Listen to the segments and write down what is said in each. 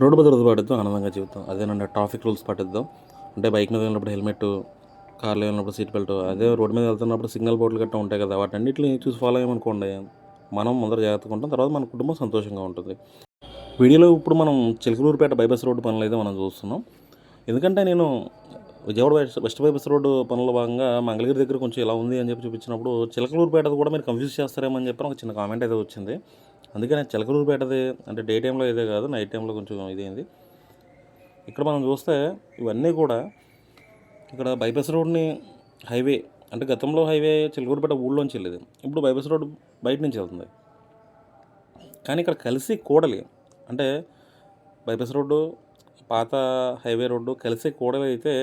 Road భద్రత పాటిద్దాం ఆనందంగా జీవితం అదేనండి ట్రాఫిక్ రూల్స్ పాటిద్దాం. అంటే బైక్ మీద వెళ్ళినప్పుడు హెల్మెట్ కార్లో వెళ్ళినప్పుడు సీట్ బెల్ట్ అదే రోడ్డు మీద వెళ్తున్నప్పుడు సిగ్నల్ బోర్డులు గట్టా ఉంటాయి కదా వాటన్నిటిని చూసి ఫాలో అయ్యమనుకోండి మనం ముందర జాగ్రత్తగా ఉంటాం తర్వాత మన కుటుంబం సంతోషంగా ఉంటుంది. వీడియోలో ఇప్పుడు మనం చిలకలూరుపేట బైపాస్ రోడ్డు పనులు అయితే మనం చూస్తున్నాం. ఎందుకంటే నేను Vijayawada west west bypass road పనుల భాగంగా మంగళగిరి దగ్గర కొంచెం ఇలా ఉంది అని చెప్పి చూపించినప్పుడు చిలకలూరుపేట కూడా మీరు కన్ఫ్యూజ్ చేస్తారేమని చెప్పి ఒక చిన్న కామెంట్ అయితే వచ్చింది. అందుకని చిలకలూరుపేటది అంటే డే టైంలో ఇదే కాదు నైట్ టైంలో కొంచెం ఇదేంది. ఇక్కడ మనం చూస్తే ఇవన్నీ కూడా ఇక్కడ బైపాస్ రోడ్ని హైవే అంటే గతంలో హైవే చిలకూరుపేట ఊళ్ళోంచి వెళ్ళేది. ఇప్పుడు బైపాస్ రోడ్ బయట నుంచి వెళ్తుంది. కానీ ఇక్కడ కలిసి కూడలి అంటే బైపాస్ రోడ్డు పాత హైవే రోడ్డు కలిసి కూడలి అయితే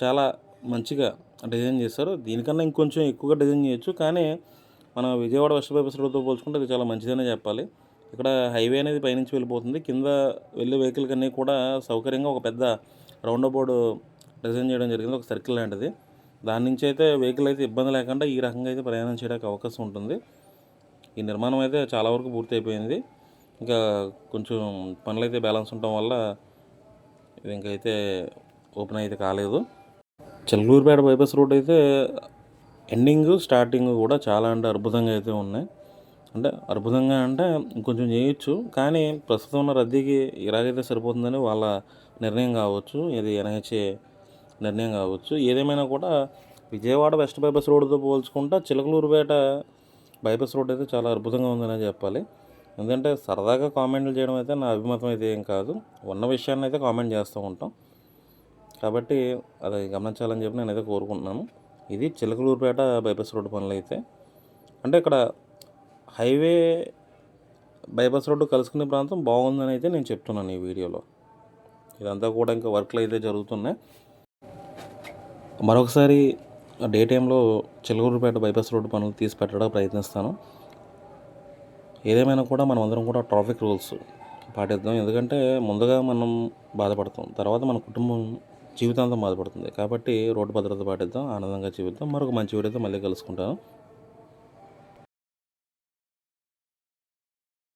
చాలా మంచిగా డిజైన్ చేస్తారు దీనికన్నా ఇంకొంచెం ఎక్కువగా డిజైన్ చేయొచ్చు. కానీ మన విజయవాడ వెస్ట్ బైపాస్ రోడ్తో పోల్చుకుంటే ఇది చాలా మంచిదనే చెప్పాలి. ఇక్కడ హైవే అనేది పైనుంచి వెళ్ళిపోతుంది. కింద వెళ్ళే వెహికల్ కన్నీ కూడా సౌకర్యంగా ఒక పెద్ద రౌండ్ బోర్డు డిజైన్ చేయడం జరిగింది. ఒక సర్కిల్ లాంటిది. దాని నుంచి అయితే వెహికల్ అయితే ఇబ్బంది లేకుండా ఈ రకంగా అయితే ప్రయాణం చేయడానికి అవకాశం ఉంటుంది. ఈ నిర్మాణం అయితే చాలా వరకు పూర్తి అయిపోయింది. ఇంకా కొంచెం పనులు అయితే బ్యాలెన్స్ ఉండటం వల్ల ఇది ఇంకైతే ఓపెన్ అయితే కాలేదు. చెల్లూరుపేట బైపాస్ రోడ్ అయితే ఎండింగ్ స్టార్టింగ్ కూడా చాలా అంటే అద్భుతంగా అయితే ఉన్నాయి. అంటే అద్భుతంగా అంటే కొంచెం చేయొచ్చు కానీ ప్రస్తుతం ఉన్న రద్దీకి ఇలాగైతే సరిపోతుందని వాళ్ళ నిర్ణయం కావచ్చు ఇది ఎన్హెచ్ఏ నిర్ణయం కావచ్చు. ఏదేమైనా కూడా విజయవాడ వెస్ట్ బైపాస్ రోడ్డుతో పోల్చుకుంటే చిలకలూరుపేట బైపాస్ రోడ్ అయితే చాలా అద్భుతంగా ఉందని చెప్పాలి. ఎందుకంటే సరదాగా కామెంట్లు చేయడం అయితే నా అభిమతం అయితే ఏం కాదు. ఉన్న విషయాన్ని అయితే కామెంట్ చేస్తూ ఉంటాం. కాబట్టి అది గమనించాలని చెప్పి నేనైతే కోరుకుంటున్నాను. ఇది చిలకలూరుపేట బైపాస్ రోడ్డు పనులు అయితే అంటే ఇక్కడ హైవే బైపాస్ రోడ్డు కలుసుకునే ప్రాంతం బాగుందని అయితే నేను చెప్తున్నాను ఈ వీడియోలో. ఇదంతా కూడా ఇంకా వర్క్లు అయితే జరుగుతున్నాయి. మరొకసారి డే టైంలో చిలకలూరుపేట బైపాస్ రోడ్డు పనులు తీసి పెట్టడానికి ప్రయత్నిస్తాను. ఏదేమైనా కూడా మనం అందరం కూడా ట్రాఫిక్ రూల్స్ పాటిద్దాం. ఎందుకంటే ముందుగా మనం బాధపడతాం. తర్వాత మన కుటుంబం జీవితాంతం బాధపడుతుంది. కాబట్టి రోడ్డు భద్రత పాటిద్దాం ఆనందంగా జీవిద్దాం. మరొక మంచి వీడియోతో మళ్ళీ కలుసుకుంటాను.